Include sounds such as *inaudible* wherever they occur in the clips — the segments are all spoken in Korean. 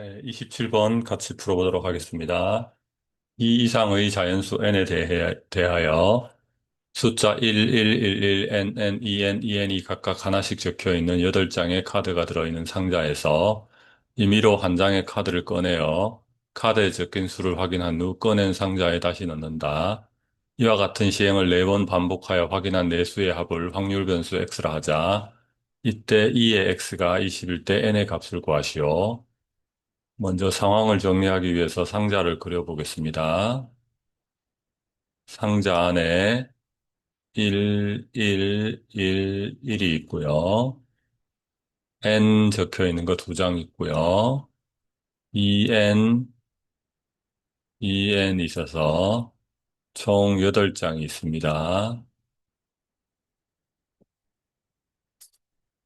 네, 27번 같이 풀어보도록 하겠습니다. 이 이상의 자연수 n에 대해, 대하여 숫자 1, 1, 1, 1, n, n, 2n, 2n이 각각 하나씩 적혀 있는 8장의 카드가 들어있는 상자에서 임의로 한 장의 카드를 꺼내어 카드에 적힌 수를 확인한 후 꺼낸 상자에 다시 넣는다. 이와 같은 시행을 4번 반복하여 확인한 네 수의 합을 확률 변수 x라 하자. 이때 2의 x가 21때 n의 값을 구하시오. 먼저 상황을 정리하기 위해서 상자를 그려보겠습니다. 상자 안에 1, 1, 1, 1이 있고요. n 적혀 있는 거 두 장 있고요. 2n, 2n 있어서 총 8장이 있습니다.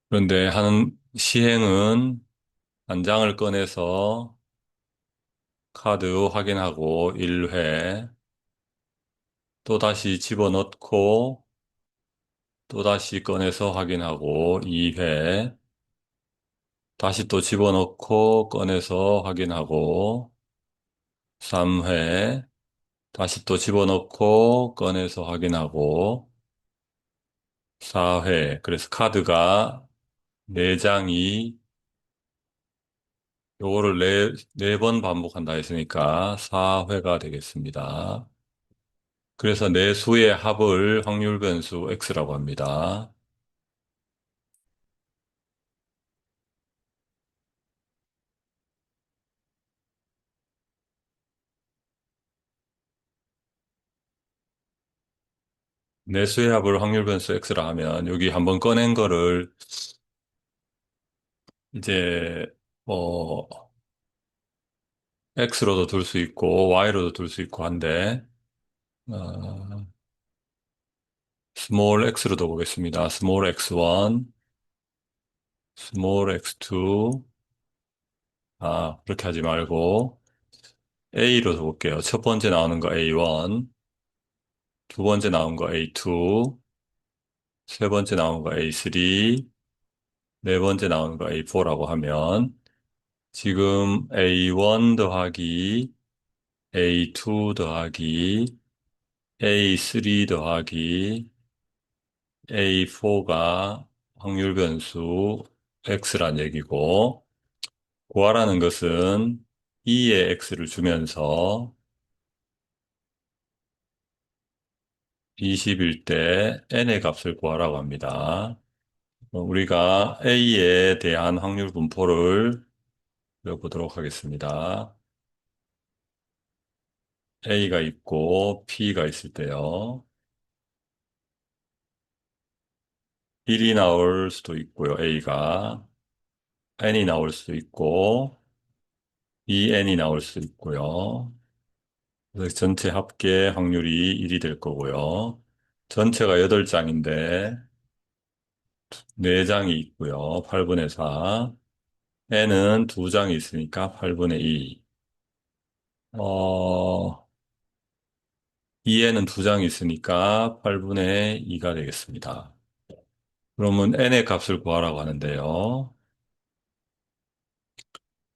그런데 하는 시행은 한 장을 꺼내서 카드 확인하고 1회, 또 다시 집어넣고 또 다시 꺼내서 확인하고 2회, 다시 또 집어넣고 꺼내서 확인하고 3회, 다시 또 집어넣고 꺼내서 확인하고 4회. 그래서 카드가 4장이 요거를 4, 4번 반복한다 했으니까 4회가 되겠습니다. 그래서 네 수의 합을 확률 변수 x라고 합니다. 네 수의 합을 확률 변수 x라 하면 여기 한번 꺼낸 거를 이제 뭐 x로도 둘 수 있고 y로도 둘 수 있고 한데 어, small x로도 보겠습니다. small x1, small x2 아 그렇게 하지 말고 a로도 볼게요. 첫 번째 나오는 거 a1 두 번째 나온 거 a2 세 번째 나온 거 A3, 네 번째 나온 거 A4라고 하면 지금 A1 더하기 A2 더하기 A3 더하기 A4가 확률 변수 X란 얘기고 구하라는 것은 2의 X를 주면서 20일 때 n의 값을 구하라고 합니다. 우리가 A에 대한 확률 분포를 그려보도록 하겠습니다. A가 있고 P가 있을 때요. 1이 나올 수도 있고요. A가 N이 나올 수도 있고 2N이 나올 수도 있고요. 그래서 전체 합계 확률이 1이 될 거고요. 전체가 8장인데 4장이 있고요. 8분의 4. N은 2장이 있으니까 8분의 2. 어, 2에는 2장이 있으니까 8분의 2가 되겠습니다. 그러면 n의 값을 구하라고 하는데요.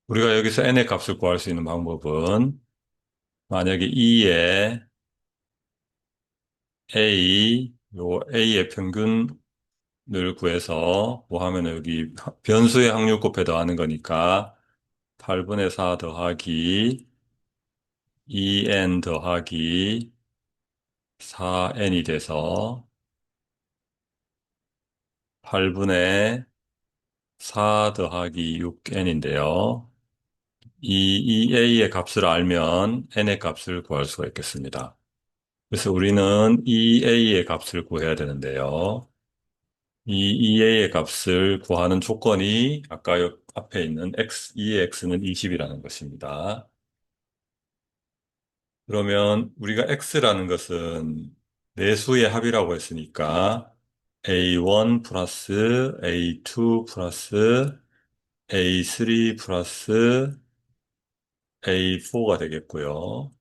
우리가 여기서 n의 값을 구할 수 있는 방법은 만약에 2에 a, 요 a의 평균 을 구해서 뭐 하면 여기 변수의 확률 곱해 더하는 거니까 8분의 4 더하기 2n 더하기 4n이 돼서 8분의 4 더하기 6n인데요. 이 EA의 값을 알면 n의 값을 구할 수가 있겠습니다. 그래서 우리는 EA의 값을 구해야 되는데요. 이 EA의 값을 구하는 조건이 아까 옆 앞에 있는 x, 2의 x는 20이라는 것입니다. 그러면 우리가 x라는 것은 내수의 합이라고 했으니까 a1 플러스 a2 플러스 a3 플러스 a4가 되겠고요.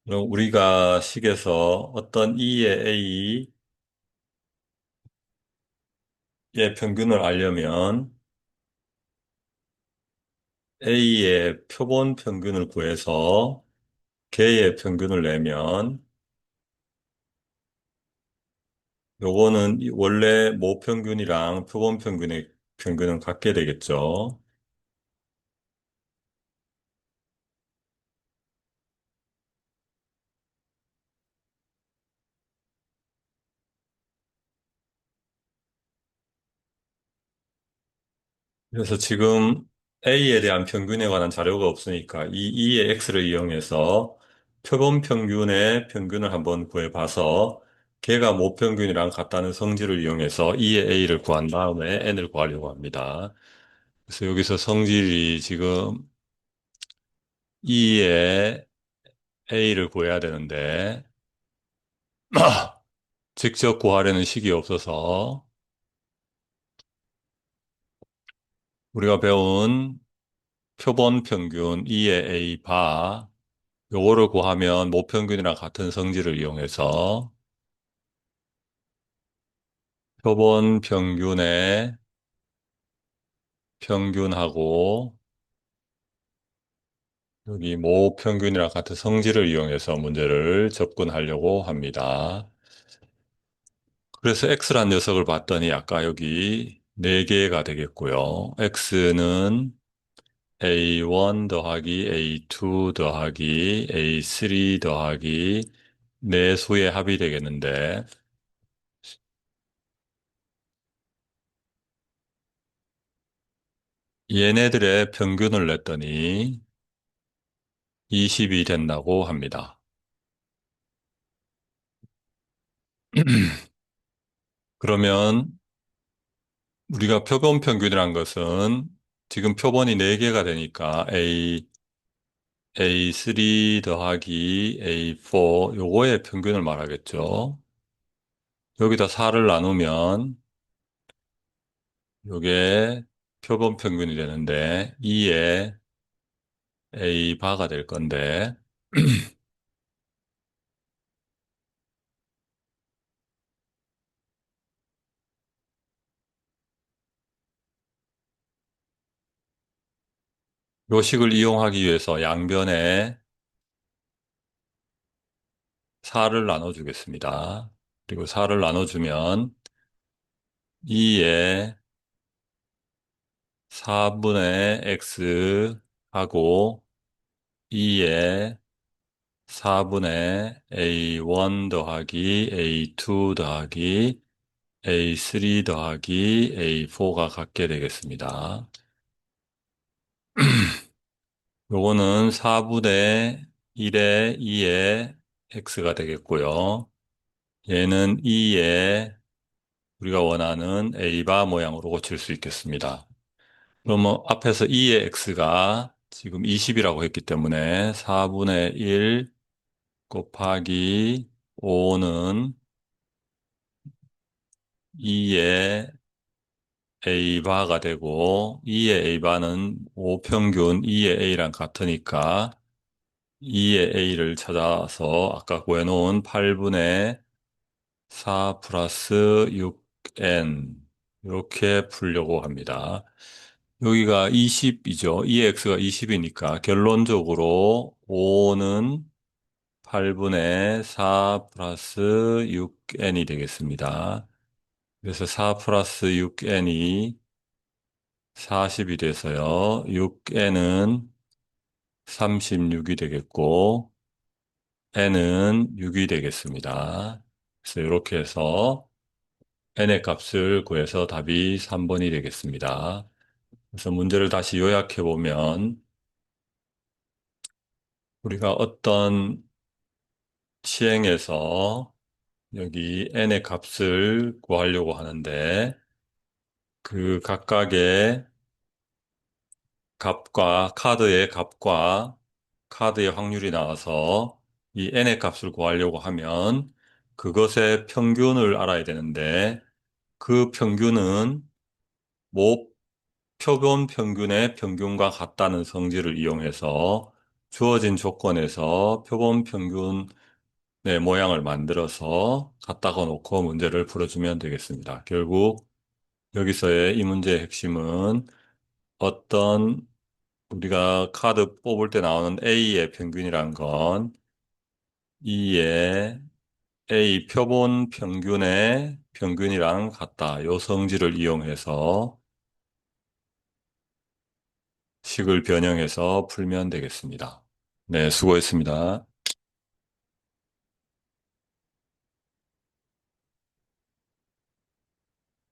그럼 우리가 식에서 어떤 2의 a A의 평균을 알려면 A의 표본 평균을 구해서 K의 평균을 내면 요거는 이- 원래 모평균이랑 표본 평균의 평균은 같게 되겠죠. 그래서 지금 A에 대한 평균에 관한 자료가 없으니까 이 E의 X를 이용해서 표본 평균의 평균을 한번 구해봐서 걔가 모평균이랑 같다는 성질을 이용해서 E의 A를 구한 다음에 N을 구하려고 합니다. 그래서 여기서 성질이 지금 E의 A를 구해야 되는데 *clears throat* 직접 구하려는 식이 없어서 우리가 배운 표본 평균 E의 A 바 요거를 구하면 모평균이랑 같은 성질을 이용해서 표본 평균의 평균하고 여기 모평균이랑 같은 성질을 이용해서 문제를 접근하려고 합니다. 그래서 X란 녀석을 봤더니 아까 여기 4개가 되겠고요. X는 A1 더하기 A2 더하기 A3 더하기 4수의 합이 되겠는데 얘네들의 평균을 냈더니 20이 된다고 합니다. *clears throat* 그러면 우리가 표본 평균이란 것은 지금 표본이 4개가 되니까 A, A3 더하기 A4 요거의 평균을 말하겠죠. 여기다 4를 나누면 요게 표본 평균이 되는데 2에 A 바가 될 건데 *clears throat* 요 식을 이용하기 위해서 양변에 4를 나눠주겠습니다. 그리고 4를 나눠주면 2에 4분의 x 하고 2에 4분의 a1 더하기 a2 더하기 a3 더하기 a4가 같게 되겠습니다. *clears throat* 요거는 4분의 1에 2에 x가 되겠고요. 얘는 2에 우리가 원하는 a바 모양으로 고칠 수 있겠습니다. 그러면 앞에서 2의 x가 지금 20이라고 했기 때문에 4분의 1 곱하기 5는 2의 a바가 되고 2의 a바는 5평균 2의 a랑 같으니까 2의 a를 찾아서 아까 구해놓은 8분의 4 플러스 6n 이렇게 풀려고 합니다. 여기가 20이죠. 2x가 20이니까 결론적으로 5는 8분의 4 플러스 6n이 되겠습니다. 그래서 4 플러스 6n이 40이 돼서요. 6n은 36이 되겠고, n은 6이 되겠습니다. 그래서 이렇게 해서 n의 값을 구해서 답이 3번이 되겠습니다. 그래서 문제를 다시 요약해 보면, 우리가 어떤 시행에서 여기 n의 값을 구하려고 하는데 그 각각의 값과 카드의 값과 카드의 확률이 나와서 이 n의 값을 구하려고 하면 그것의 평균을 알아야 되는데 그 평균은 모 표본 평균의 평균과 같다는 성질을 이용해서 주어진 조건에서 표본 평균 네, 모양을 만들어서 갖다가 놓고 문제를 풀어주면 되겠습니다. 결국 여기서의 이 문제의 핵심은 어떤 우리가 카드 뽑을 때 나오는 A의 평균이란 건 E의 A 표본 평균의 평균이랑 같다. 요 성질을 이용해서 식을 변형해서 풀면 되겠습니다. 네, 수고했습니다.